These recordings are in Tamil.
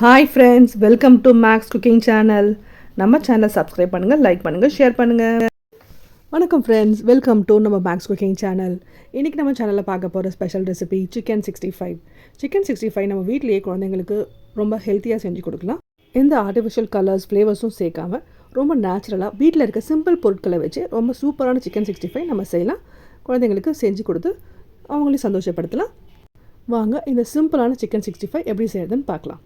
Hi friends welcome to Max cooking channel நம்ம சேனலை சப்ஸ்கிரைப் பண்ணுங்கள் லைக் பண்ணுங்கள் ஷேர் பண்ணுங்கள் வணக்கம் ஃப்ரெண்ட்ஸ் வெல்கம் டு நம்ம மேக்ஸ் குக்கிங் சேனல் இன்றைக்கி நம்ம சேனலில் பார்க்க போகிற special recipe chicken sixty five chicken sixty five நம்ம வீட்டிலேயே குழந்தைங்களுக்கு ரொம்ப ஹெல்த்தியாக செஞ்சு கொடுக்கலாம். எந்த ஆர்டிஃபிஷியல் கலர்ஸ் ஃப்ளேவர்ஸும் சேர்க்காம ரொம்ப நேச்சுரலாக வீட்டில் இருக்க சிம்பிள் பொருட்களை வச்சு ரொம்ப சூப்பரான சிக்கன் சிக்ஸ்டி ஃபைவ் நம்ம செய்யலாம். குழந்தைங்களுக்கு செஞ்சு கொடுத்து அவங்களையும் சந்தோஷப்படுத்தலாம். வாங்க இந்த சிம்பிளான சிக்கன் சிக்ஸ்டி ஃபைவ் எப்படி செய்யறதுன்னு பார்க்கலாம்.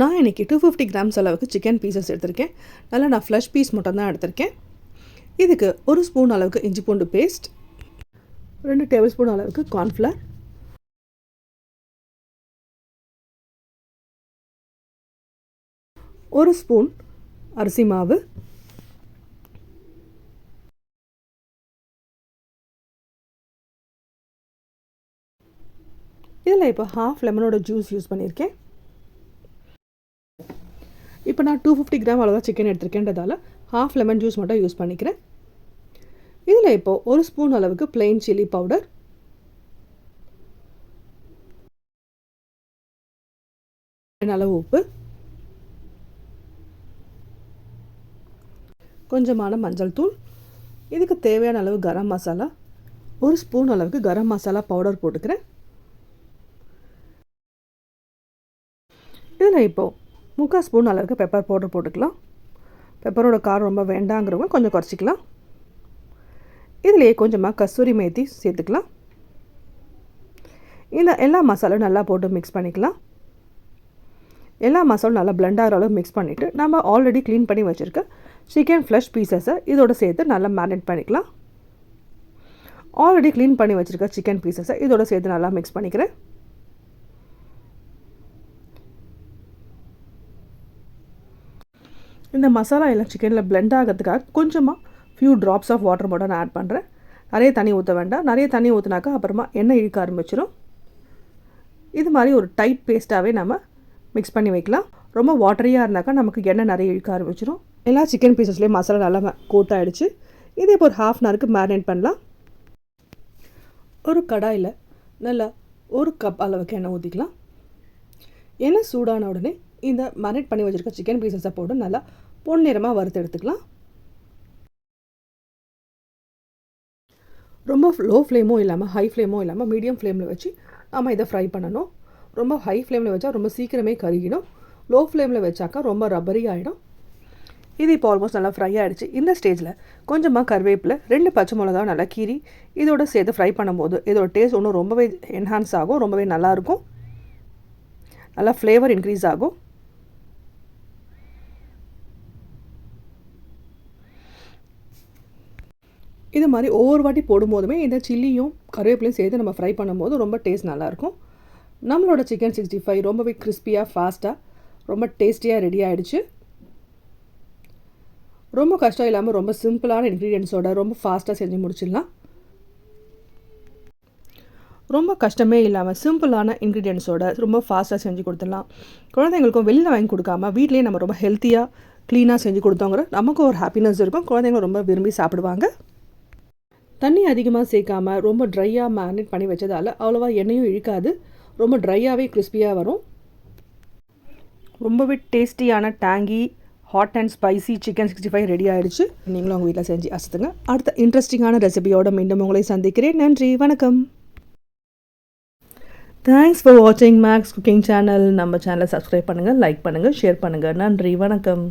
நான் இன்றைக்கி டூ ஃபிஃப்டி கிராம்ஸ் அளவுக்கு சிக்கன் பீசஸ் எடுத்திருக்கேன். நல்லா நான் ஃப்ளஷ் பீஸ் மட்டும் தான் எடுத்திருக்கேன். இதுக்கு ஒரு ஸ்பூன் அளவுக்கு இஞ்சி பூண்டு பேஸ்ட் ரெண்டு டேபிள் ஸ்பூன் அளவுக்கு கார்ன்ஃப்ளவர் ஒரு ஸ்பூன் அரிசி மாவு இதில் இப்போ ஹாஃப் லெமனோட ஜூஸ் யூஸ் பண்ணியிருக்கேன். இப்போ நான் டூ ஃபிஃப்டி கிராம் அளவாக சிக்கன் எடுத்திருக்கேன்றதால ஹாஃப் லெமன் ஜூஸ் மட்டும் யூஸ் பண்ணிக்கிறேன். இதில் இப்போது ஒரு ஸ்பூன் அளவுக்கு பிளெயின் சில்லி பவுடர் அளவு உப்பு. கொஞ்சமான மஞ்சள் தூள். இதுக்கு தேவையான அளவு கரம் மசாலா. ஒரு ஸ்பூன் அளவுக்கு கரம் மசாலா பவுடர் போட்டுக்கிறேன். இதில் இப்போது முக்கால் ஸ்பூன் அளவுக்கு பெப்பர் பவுடர் போட்டுக்கலாம். பெப்பரோட காரம் ரொம்ப வேண்டாங்கிறவங்க கொஞ்சம் குறைச்சிக்கலாம். இதுலேயே கொஞ்சமாக கஸ்தூரி மேத்தி சேர்த்துக்கலாம். இந்த எல்லா மசாலும் நல்லா போட்டு மிக்ஸ் பண்ணிக்கலாம். எல்லா மசாலும் நல்லா பிளெண்ட் ஆகிற அளவு மிக்ஸ் பண்ணிவிட்டு நம்ம ஆல்ரெடி க்ளீன் பண்ணி வச்சுருக்க சிக்கன் ஃப்ளஷ் பீசஸை இதோட சேர்த்து நல்லா மேரினேட் பண்ணிக்கலாம். ஆல்ரெடி க்ளீன் பண்ணி வச்சுருக்க சிக்கன் பீசஸை இதோட சேர்த்து நல்லா மிக்ஸ் பண்ணிக்கிறேன். இந்த மசாலா எல்லாம் சிக்கனில் பிளெண்ட் ஆகிறதுக்காக கொஞ்சமாக ஃபியூ ட்ராப்ஸ் ஆஃப் வாட்டர் மட்டும் நான் ஆட் பண்ணுறேன் நிறைய தண்ணி ஊற்ற வேண்டாம். நிறைய தண்ணி ஊற்றினாக்கா அப்புறமா எண்ணெய் இழுக்க ஆரம்பிச்சிடும் இது மாதிரி ஒரு டைட் பேஸ்ட்டாகவே நம்ம மிக்ஸ் பண்ணி வைக்கலாம். ரொம்ப வாட்டரியாக இருந்தாக்கா நமக்கு எண்ணெய் நிறைய இழுக்க ஆரம்பிச்சிடும் எல்லா சிக்கன் பீசஸ்லேயும் மசாலா நல்லா கோட் ஆகிடுச்சு இதே இப்போ ஒரு ஹாஃப் அன் ஹவருக்கு மேரினேட் பண்ணலாம். ஒரு கடாயில் நல்லா ஒரு கப் அளவுக்கு எண்ணெய் ஊற்றிக்கலாம் எண்ணெய் சூடான உடனே இந்த மேரினேட் பண்ணி வச்சுருக்க சிக்கன் பீசஸை போட்டு நல்லா பொன்னிறமாக வறுத்து எடுத்துக்கலாம். ரொம்ப லோ ஃப்ளேமும் இல்லாமல் ஹை ஃப்ளேமும் இல்லாமல் மீடியம் ஃப்ளேமில் வச்சு நம்ம இதை ஃப்ரை பண்ணணும். ரொம்ப ஹை ஃப்ளேமில் வச்சா ரொம்ப சீக்கிரமே கருகிடும். லோ ஃப்ளேமில் வச்சாக்கா ரொம்ப ரப்பரி ஆகிடும் இது இப்போ ஆல்மோஸ்ட் நல்லா ஃப்ரை ஆகிடுச்சு இந்த ஸ்டேஜில் கொஞ்சமாக கருவேப்பில் ரெண்டு பச்சை மிளகா நல்லா கீறி இதோட சேர்த்து ஃப்ரை பண்ணும்போது இதோட டேஸ்ட் ஒன்றும் ரொம்பவே என்ஹான்ஸ் ஆகும் ரொம்பவே நல்லாயிருக்கும் நல்லா ஃப்ளேவர் இன்க்ரீஸ் ஆகும். இது மாதிரி ஒவ்வொரு வாட்டி போடும்போதுமே இந்த சில்லியும் கருவேப்பிலையும் சேர்த்து நம்ம ஃப்ரை பண்ணும்போது ரொம்ப டேஸ்ட் நல்லாயிருக்கும். நம்மளோட சிக்கன் சிக்ஸ்டி ஃபைவ் ரொம்பவே கிறிஸ்பியாக ஃபாஸ்ட்டாக ரொம்ப டேஸ்டியாக ரெடி ஆகிடுச்சு ரொம்ப கஷ்டம் இல்லாமல் ரொம்ப சிம்பிளான இன்க்ரீடியன்ஸோட ரொம்ப ஃபாஸ்ட்டாக செஞ்சு முடிச்சிடலாம். ரொம்ப கஷ்டமே இல்லாமல் சிம்பிளான இன்க்ரீடியன்ஸோட ரொம்ப ஃபாஸ்ட்டாக செஞ்சு கொடுத்துடலாம். குழந்தைங்களுக்கும் வெளியில் வாங்கி கொடுக்காம வீட்லேயே நம்ம ரொம்ப ஹெல்த்தியாக க்ளீனாக செஞ்சு கொடுத்தோங்கிற நமக்கும் ஒரு ஹாப்பினஸ் இருக்கும். குழந்தைங்க ரொம்ப விரும்பி சாப்பிடுவாங்க. தண்ணி அதிகமாக சேர்க்காம ரொம்ப ட்ரையாக மேரினேட் பண்ணி வச்சதால் அவ்வளோவா எண்ணெயும் இழுக்காது. ரொம்ப ட்ரையாகவே கிறிஸ்பியாக வரும். ரொம்பவே டேஸ்டியான tangy hot and spicy chicken sixty five ready ஆகிடுச்சு நீங்களும் உங்கள் வீட்டில் செஞ்சு அசத்துங்க. அடுத்த இன்ட்ரெஸ்டிங்கான ரெசிபியோட மீண்டும் உங்களை சந்திக்கிறேன். நன்றி வணக்கம். தேங்க்ஸ் ஃபார் வாட்சிங் மேக்ஸ் குக்கிங் சேனல் நம்ம சேனலை சப்ஸ்கிரைப் பண்ணுங்கள் லைக் பண்ணுங்கள் ஷேர் பண்ணுங்கள் நன்றி வணக்கம்.